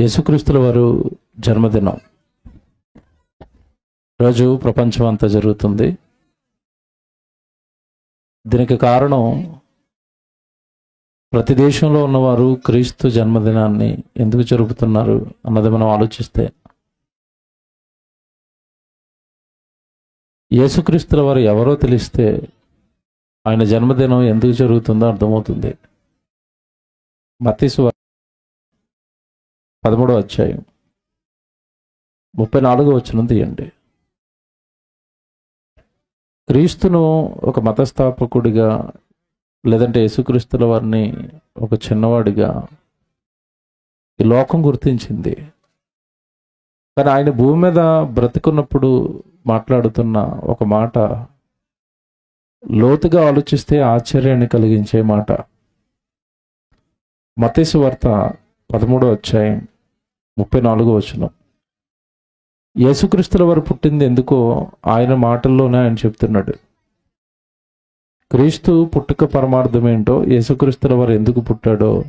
యేసుక్రీస్తుల వారు జన్మదినం. రోజు ప్రపంచం అంతా జరుగుతుంది. దీనికి కారణం ప్రతి దేశంలో ఉన్నవారు క్రీస్తు జన్మదినాన్ని ఎందుకు జరుపుతున్నారు అన్నది మనం ఆలోచిస్తే యేసుక్రీస్తుల వారు ఎవరో తెలిస్తే ఆయన జన్మదినం ఎందుకు జరుగుతుందో అర్థమవుతుంది. మతీసు పదమూడవ అధ్యాయం. ముప్పై నాలుగో వచ్చిన తీయండి. క్రీస్తును ఒక మతస్థాపకుడిగా లేదంటే యేసుక్రీస్తుల వారిని ఒక చిన్నవాడిగా ఈ లోకం గుర్తించింది. కానీ ఆయన భూమి మీద బ్రతుకున్నప్పుడు మాట్లాడుతున్న ఒక మాట లోతుగా ఆలోచిస్తే ఆశ్చర్యాన్ని కలిగించే మాట. మతేశ్వర్త పదమూడో అధ్యాయం ముప్పై నాలుగో వచనం. యేసుక్రీస్తుల వారు పుట్టింది ఎందుకో ఆయన మాటల్లోనే ఆయన చెప్తున్నాడు. క్రీస్తు పుట్టుక పరమార్థం ఏంటో యేసుక్రీస్తుల వారు ఎందుకు పుట్టాడో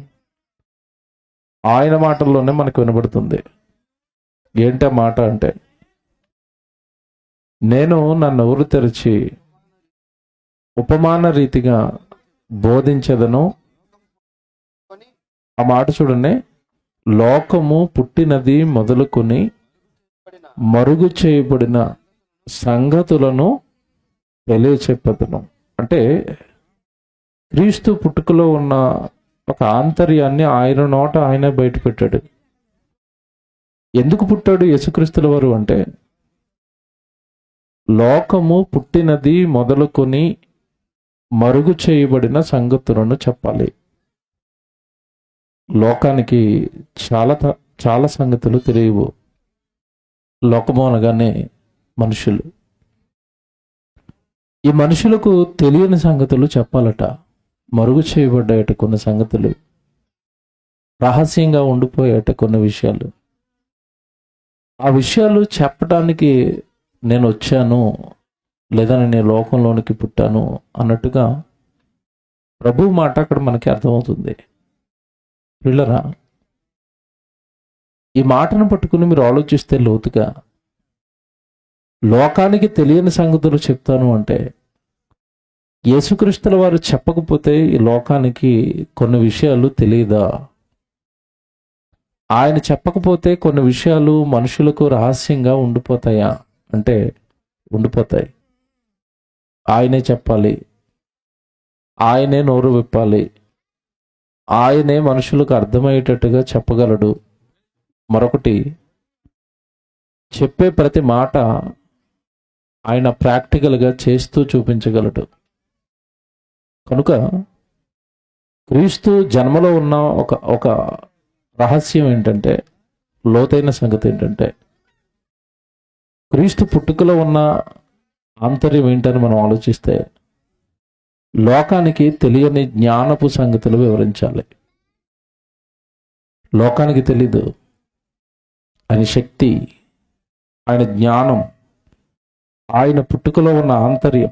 ఆయన మాటల్లోనే మనకు వినబడుతుంది. ఏంటి ఆ మాట అంటే నేను నా నోరు తెరిచి ఉపమాన రీతిగా బోధించదను. ఆ మాట చూడండి. లోకము పుట్టినది మొదలుకొని మరుగు చేయబడిన సంగతులను తెలియచెప్పదును. అంటే క్రీస్తు పుట్టుకలో ఉన్న ఒక ఆంతర్యాన్ని ఆయన నోట ఆయన బయట పెట్టాడు ఎందుకు పుట్టాడు యేసుక్రీస్తుల వారు అంటే లోకము పుట్టినది మొదలుకొని మరుగు చేయబడిన సంగతులను చెప్పాలి. లోకానికి చాలా త- చాలా సంగతులు తెలియవు. లోకము అనగానే మనుషులు. ఈ మనుషులకు తెలియని సంగతులు చెప్పాలట. మరుగు చేయబడ్డాయట కొన్ని సంగతులు. రహస్యంగా ఉండిపోయాట కొన్ని విషయాలు. ఆ విషయాలు చెప్పటానికి నేను వచ్చాను లేదా నేను లోకంలోనికి పుట్టాను అన్నట్టుగా ప్రభు మాట అక్కడ మనకి అర్థమవుతుంది. పిల్లరా ఈ మాటను పట్టుకుని మీరు ఆలోచిస్తే లోతుగా లోకానికి తెలియని సంగతులు చెప్తాను అంటే యేసుక్రీస్తుల వారు చెప్పకపోతే ఈ లోకానికి కొన్ని విషయాలు తెలియదా? ఆయన చెప్పకపోతే కొన్ని విషయాలు మనుషులకు రహస్యంగా ఉండిపోతాయా? అంటే ఉండిపోతాయి. ఆయనే చెప్పాలి. ఆయనే నోరు విప్పాలి. ఆయనే మనుషులకు అర్థమయ్యేటట్టుగా చెప్పగలడు. మరొకటి చెప్పే ప్రతి మాట ఆయన ప్రాక్టికల్గా చేస్తూ చూపించగలడు. కనుక క్రీస్తు జన్మలో ఉన్న ఒక ఒక రహస్యం ఏంటంటే లోతైన సంగతి ఏంటంటే క్రీస్తు పుట్టుకలో ఉన్న ఆంతర్యం ఏంటని మనం ఆలోచిస్తే లోకానికి తెలియని జ్ఞానపు సంగతులు వివరించాలి. లోకానికి తెలీదు. ఆయన శక్తి ఆయన జ్ఞానం ఆయన పుట్టుకలో ఉన్న ఆంతర్యం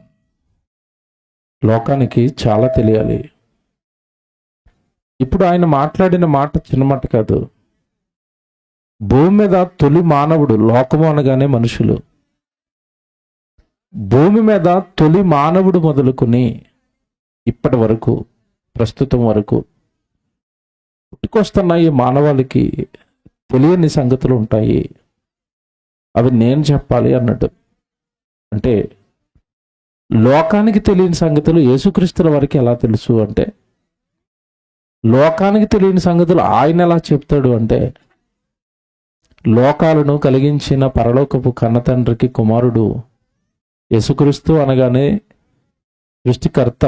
లోకానికి చాలా తెలియాలి. ఇప్పుడు ఆయన మాట్లాడిన మాట చిన్నమాట కాదు. భూమి మీద తొలి మానవుడు లోకము అనగానే మనుషులు. భూమి మీద తొలి మానవుడు మొదలుకొని ఇప్పటి వరకు ప్రస్తుతం వరకు పుట్టుకొస్తున్న ఈ మానవాళికి తెలియని సంగతులు ఉంటాయి. అవి నేను చెప్పాలి అన్నట్టు. అంటే లోకానికి తెలియని సంగతులు యేసుక్రీస్తుల వారికి ఎలా తెలుసు అంటే లోకానికి తెలియని సంగతులు ఆయన ఎలా చెప్తాడు అంటే లోకాలను కలిగించిన పరలోకపు కన్నతండ్రికి కుమారుడు యేసుక్రీస్తు అనగానే సృష్టికర్త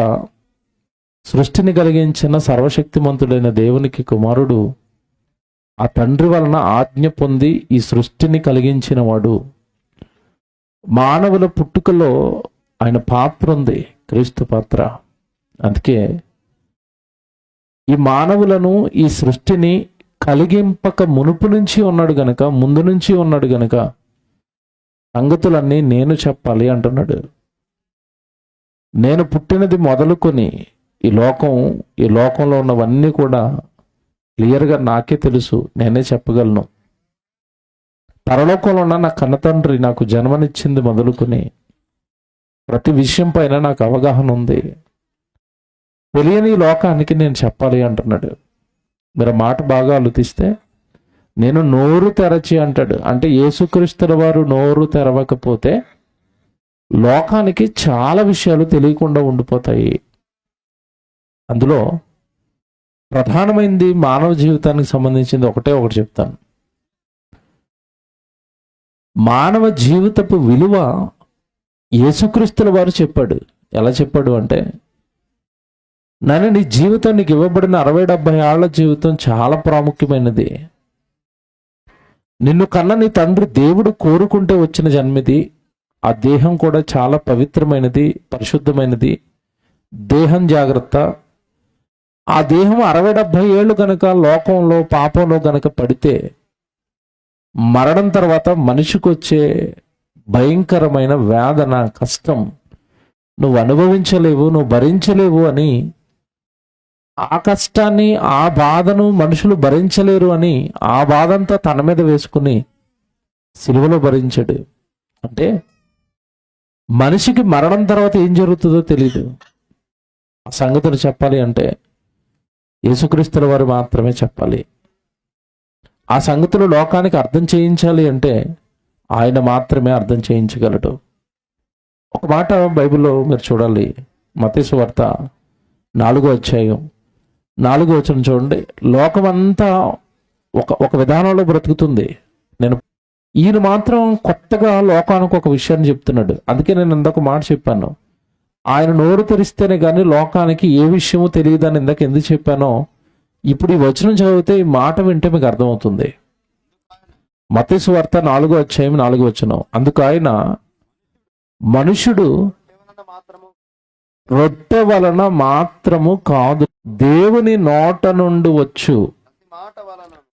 సృష్టిని కలిగించిన సర్వశక్తిమంతుడైన దేవునికి కుమారుడు ఆ తండ్రి వలన ఆజ్ఞ పొంది ఈ సృష్టిని కలిగించిన వాడు మానవుల పుట్టుకలో ఆయన పాత్ర ఉంది క్రీస్తు పాత్ర. అందుకే ఈ మానవులను ఈ సృష్టిని కలిగింపక మునుపు నుంచి ఉన్నాడు గనక ముందు నుంచి ఉన్నాడు గనక సంగతులన్నీ నేను చెప్పాలి అంటున్నాడు. నేను పుట్టినది మొదలుకొని ఈ లోకం ఈ లోకంలో ఉన్నవన్నీ కూడా క్లియర్గా నాకే తెలుసు. నేనే చెప్పగలను. పరలోకంలో ఉన్న నా కన్నతండ్రి నాకు జన్మనిచ్చింది మొదలుకొని ప్రతి విషయం పైన నాకు అవగాహన ఉంది. తెలియని ఈ లోకానికి నేను చెప్పాలి అంటున్నాడు. మీరు మాట బాగా ఆలోచిస్తే నేను నోరు తెరచి అంటాడు. అంటే యేసుక్రీస్తుల వారు నోరు తెరవకపోతే లోకానికి చాలా విషయాలు తెలియకుండా ఉండిపోతాయి. అందులో ప్రధానమైనది మానవ జీవితానికి సంబంధించింది ఒకటే ఒకటి చెప్తాను. మానవ జీవితపు విలువ యేసుక్రీస్తుల వారు చెప్పాడు. ఎలా చెప్పాడు అంటే నన్ను నీ జీవితం నీకు ఇవ్వబడిన అరవై డెబ్బై ఏళ్ళ జీవితం చాలా ప్రాముఖ్యమైనది. నిన్ను కన్న నీ తండ్రి దేవుడు కోరుకుంటే వచ్చిన జన్మిది ఆ దేహం కూడా చాలా పవిత్రమైనది పరిశుద్ధమైనది. దేహం జాగ్రత్త ఆ దేహం అరవై డెబ్బై ఏళ్ళు గనక లోకంలో పాపంలో గనక పడితే మరణం తర్వాత మనిషికి వచ్చే భయంకరమైన వేదన కష్టం నువ్వు అనుభవించలేవు నువ్వు భరించలేవు అని ఆ కష్టాన్ని ఆ బాధను మనుషులు భరించలేరు అని ఆ బాధంతా తన మీద వేసుకుని సిలువలో భరించాడు. అంటే మనిషికి మరణం తర్వాత ఏం జరుగుతుందో తెలియదు ఆ సంగతులు చెప్పాలి అంటే యేసుక్రీస్తుల వారు మాత్రమే చెప్పాలి. ఆ సంగతులు లోకానికి అర్థం చేయించాలి అంటే ఆయన మాత్రమే అర్థం చేయించగలడు. ఒక మాట బైబిల్లో మీరు చూడాలి. మతేసు వార్త నాలుగో అధ్యాయం. నాలుగో వచ్చిన చూడండి. లోకమంతా ఒక ఒక విధానంలో బ్రతుకుతుంది. నేను ఈయన మాత్రం కొత్తగా లోకానికి ఒక విషయాన్ని చెప్తున్నాడు. అందుకే నేను ఇందాక మాట చెప్పాను. ఆయన నోరు తెరిస్తేనే కానీ లోకానికి ఏ విషయము తెలియదని ఇందాక ఎందుకు చెప్పానో ఇప్పుడు ఈ వచనం చదివితే ఈ మాట వింటే మీకు అర్థమవుతుంది. మతేసు వార్త నాలుగో అధ్యాయం నాలుగో వచనం. అందుకు ఆయన మనుషుడు రొట్టె వలన మాత్రము కాదు దేవుని నోట నుండి వచ్చు.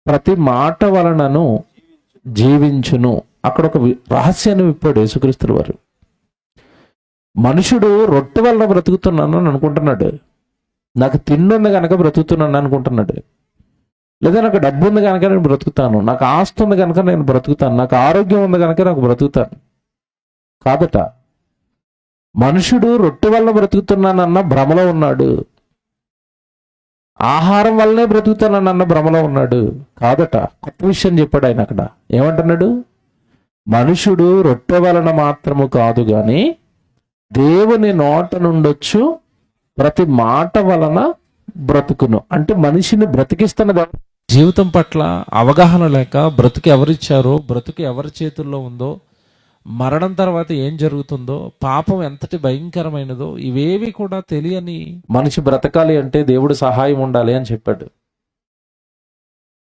ప్రతి మాట వలనను జీవించును. అక్కడ ఒక రహస్యాన్ని విప్పాడు యేసుక్రీస్తుల వారు. మనుషుడు రొట్టె వలన బ్రతుకుతున్నాను అని అనుకుంటున్నాడు. నాకు తిండుంది కనుక బ్రతుకుతున్నాను అనుకుంటున్నాడు. లేదా నాకు డబ్బు ఉంది కనుక నేను బ్రతుకుతాను. నాకు ఆస్తి ఉంది కనుక నేను బ్రతుకుతాను. నాకు ఆరోగ్యం ఉంది కనుక నాకు బ్రతుకుతాను. కాదట మనుషుడు రొట్టె వల్ల బ్రతుకుతున్నానన్న భ్రమలో ఉన్నాడు. ఆహారం వల్లనే బ్రతుకుతానన్న భ్రమలో ఉన్నాడు. కాదట కొత్త విషయం చెప్పాడు ఆయన అక్కడ. ఏమంటున్నాడు? మనుషుడు రొట్టె వలన మాత్రము కాదు కానీ దేవుని నోట నుండొచ్చు ప్రతి మాట వలన బ్రతుకును అంటే మనిషిని బ్రతికిస్తున్నది? జీవితం పట్ల అవగాహన లేక బ్రతుకు ఎవరిచ్చారో బ్రతుకు ఎవరి చేతుల్లో ఉందో మరణం తర్వాత ఏం జరుగుతుందో పాపం ఎంతటి భయంకరమైనదో ఇవేవి కూడా తెలియని మనిషి బ్రతకాలి అంటే దేవుడు సహాయం ఉండాలి అని చెప్పాడు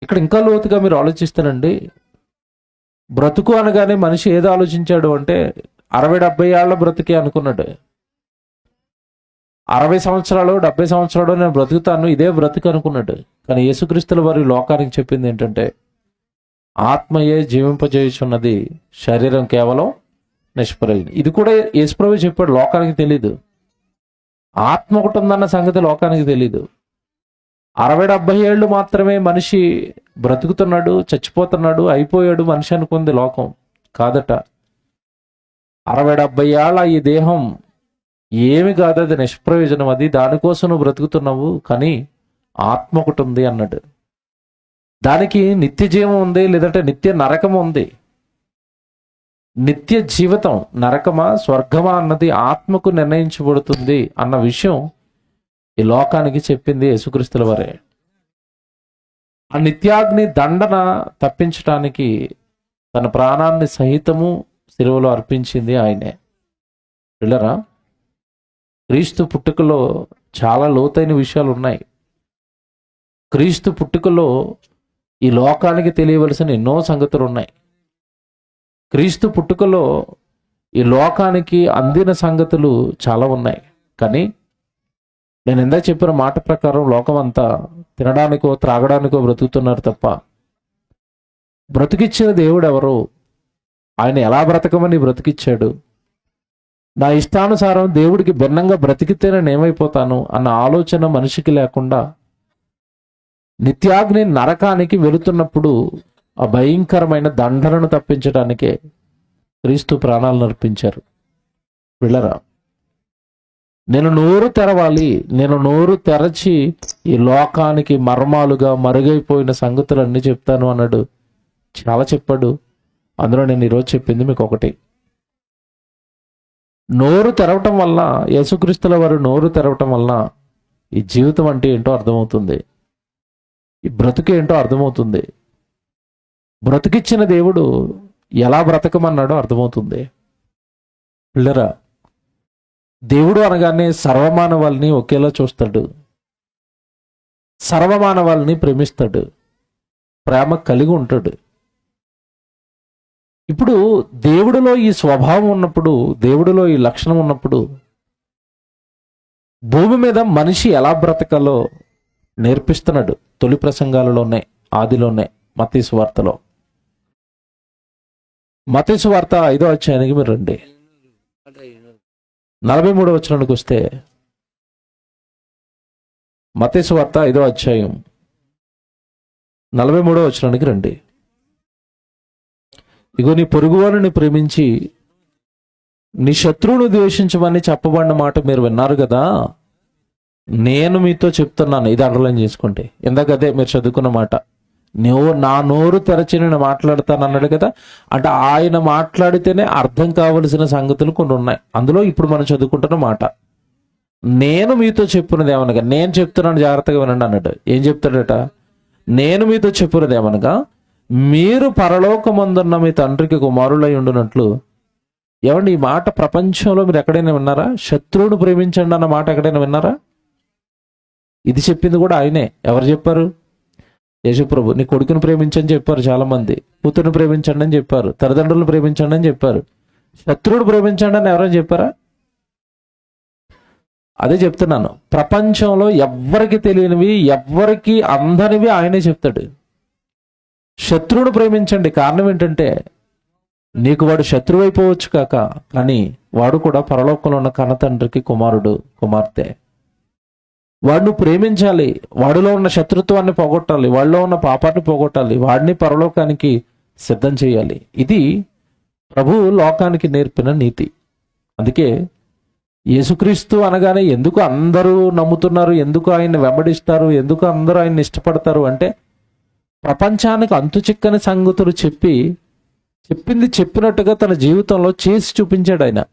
ఇక్కడ ఇంకా లోతుగా మీరు ఆలోచిస్తానండి బ్రతుకు అనగానే మనిషి ఏదో ఆలోచించాడు అంటే అరవై డెబ్బై ఏళ్ళ బ్రతికే అనుకున్నాడు. అరవై సంవత్సరాలు డెబ్బై సంవత్సరాలు నేను బ్రతుకుతాను ఇదే బ్రతుకు అనుకున్నాడు. కానీ యేసుక్రీస్తుల వారి లోకానికి చెప్పింది ఏంటంటే ఆత్మయే జీవింపజేయుచున్నది శరీరం కేవలం నిష్ప్రయోజనం. ఇది కూడా యేసుప్రభు చెప్పాడు లోకానికి తెలీదు. ఆత్మ ఒకటి ఉందన్న సంగతి లోకానికి తెలీదు. అరవై డెబ్బై ఏళ్ళు మాత్రమే మనిషి బ్రతుకుతున్నాడు చచ్చిపోతున్నాడు అయిపోయాడు మనిషి అనుకుంది లోకం. కాదట. అరవై డెబ్బై ఏళ్ళ ఈ దేహం ఏమి కాదు అది నిష్ప్రయోజనం అది దానికోసం నువ్వు బ్రతుకుతున్నావు కానీ ఆత్మ ఒకటి ఉంది అన్నాడు. దానికి నిత్య జీవం ఉంది లేదంటే నిత్య నరకం ఉంది. నిత్య జీవితం నరకమా స్వర్గమా అన్నది ఆత్మకు నిర్ణయించబడుతుంది అన్న విషయం ఈ లోకానికి చెప్పింది యేసుక్రీస్తుల వారే. ఆ నిత్యాగ్ని దండన తప్పించటానికి తన ప్రాణాన్ని సహితము సిలువలో అర్పించింది ఆయనే. పిల్లరా క్రీస్తు పుట్టుకలో చాలా లోతైన విషయాలు ఉన్నాయి. క్రీస్తు పుట్టుకలో ఈ లోకానికి తెలియవలసిన ఎన్నో సంగతులు ఉన్నాయి. క్రీస్తు పుట్టుకలో ఈ లోకానికి అందిన సంగతులు చాలా ఉన్నాయి. కానీ నేను ఎందా చెప్పిన మాట ప్రకారం లోకం అంతా తినడానికో త్రాగడానికో బ్రతుకుతున్నారు తప్ప బ్రతికిచ్చిన దేవుడు ఎవరు ఆయన ఎలా బ్రతకమని బ్రతికిచ్చాడు? నా ఇష్టానుసారం దేవుడికి భిన్నంగా బ్రతికితే నేను ఏమైపోతాను అన్న ఆలోచన మనిషికి లేకుండా నిత్యాగ్ని నరకానికి వెళుతున్నప్పుడు ఆ భయంకరమైన దండలను తప్పించడానికే క్రీస్తు ప్రాణాలు నర్పించారు వెళ్ళరా నేను నోరు తెరవాలి నేను నోరు తెరచి ఈ లోకానికి మర్మాలుగా మరుగైపోయిన సంగతులన్నీ చెప్తాను అన్నాడు. చాలా చెప్పాడు. అందులో నేను ఈరోజు చెప్పింది మీకు ఒకటి. నోరు తెరవటం వల్ల యేసుక్రీస్తుల వారు నోరు తెరవటం వల్ల ఈ జీవితం అంటే ఏంటో అర్థమవుతుంది. ఈ బ్రతుకు ఏంటో అర్థమవుతుంది. బ్రతికిచ్చిన దేవుడు ఎలా బ్రతకమన్నాడో అర్థమవుతుంది. పిల్లరా దేవుడు అనగానే సర్వమానవాల్ని ఒకేలా చూస్తాడు. సర్వమానవాల్ని ప్రేమిస్తాడు. ప్రేమ కలిగి ఉంటాడు. ఇప్పుడు దేవుడిలో ఈ స్వభావం ఉన్నప్పుడు దేవుడిలో ఈ లక్షణం ఉన్నప్పుడు భూమి మీద మనిషి ఎలా బ్రతకాలో నేర్పిస్తున్నాడు తొలి ప్రసంగాలలోనే ఆదిలోనే మతీసు వార్తలో. వార్త ఐదో అధ్యాయానికి మీరు రండి. నలభై మూడో వచనానికి వస్తే మతేసు వార్త ఐదో అధ్యాయం నలభై మూడో వచ్చినానికి రండి. ఇగో నీ పొరుగువారిని ప్రేమించి నీ శత్రువును ద్వేషించమని చెప్పబడిన మాట మీరు విన్నారు కదా? నేను మీతో చెప్తున్నాను. ఇది అండర్లైన్ చేసుకుంటే ఇందాక అదే మీరు చదువుకున్న మాట. నువ్వు నా నోరు తెరచి నేను మాట్లాడతాను అన్నాడు కదా? అంటే ఆయన మాట్లాడితేనే అర్థం కావలసిన సంగతులు కొన్ని ఉన్నాయి. అందులో ఇప్పుడు మనం చదువుకుంటున్న మాట. నేను మీతో చెప్పినది ఏమనగా నేను చెప్తున్నాను జాగ్రత్తగా వినండి అన్నాడు. ఏం చెప్తాడట? నేను మీతో చెప్పినది ఏమనగా మీరు పరలోకమందున్న మీ తండ్రికి కుమారులై ఉండునట్లు. ఏమండి ఈ మాట ప్రపంచంలో మీరు ఎక్కడైనా విన్నారా? శత్రువును ప్రేమించండి అన్న మాట ఎక్కడైనా విన్నారా? ఇది చెప్పింది కూడా ఆయనే. ఎవరు చెప్పారు? యశుప్రభు నీ కొడుకుని ప్రేమించని చెప్పారు చాలా మంది కూతురుని ప్రేమించండి అని చెప్పారు. తల్లిదండ్రులను ప్రేమించండి అని చెప్పారు. శత్రువుడు ప్రేమించండి అని ఎవరైనా చెప్పారా? అదే చెప్తున్నాను. ప్రపంచంలో ఎవ్వరికి తెలియనివి ఎవ్వరికి అందనివి ఆయనే చెప్తాడు. శత్రువును ప్రేమించండి. కారణం ఏంటంటే నీకు వాడు శత్రువు అయిపోవచ్చు కాక కానీ వాడు కూడా పరలోకంలో ఉన్న కన్నతండ్రికి కుమారుడు కుమార్తె. వాడిని ప్రేమించాలి. వాడిలో ఉన్న శత్రుత్వాన్ని పోగొట్టాలి. వాడిలో ఉన్న పాపాన్ని పోగొట్టాలి. వాడిని పరలోకానికి సిద్ధం చేయాలి. ఇది ప్రభు లోకానికి నేర్పిన నీతి. అందుకే యేసుక్రీస్తు అనగానే ఎందుకు అందరూ నమ్ముతున్నారు? ఎందుకు ఆయన్ని వెంబడిస్తారు? ఎందుకు అందరూ ఆయన్ని ఇష్టపడతారు? అంటే ప్రపంచానికి అంతు చిక్కని సంగతులు చెప్పి చెప్పింది చెప్పినట్టుగా తన జీవితంలో చేసి చూపించాడు ఆయన.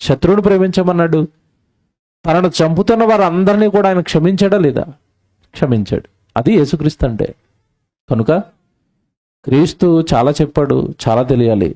శత్రువుని ప్రేమించమన్నాడు. తనను చంపుతున్న వారందరినీ కూడా ఆయన క్షమించాడా లేదా? క్షమించాడు. అది యేసుక్రీస్తు అంటే. కనుక క్రీస్తు చాలా చెప్పాడు చాలా తెలియాలి.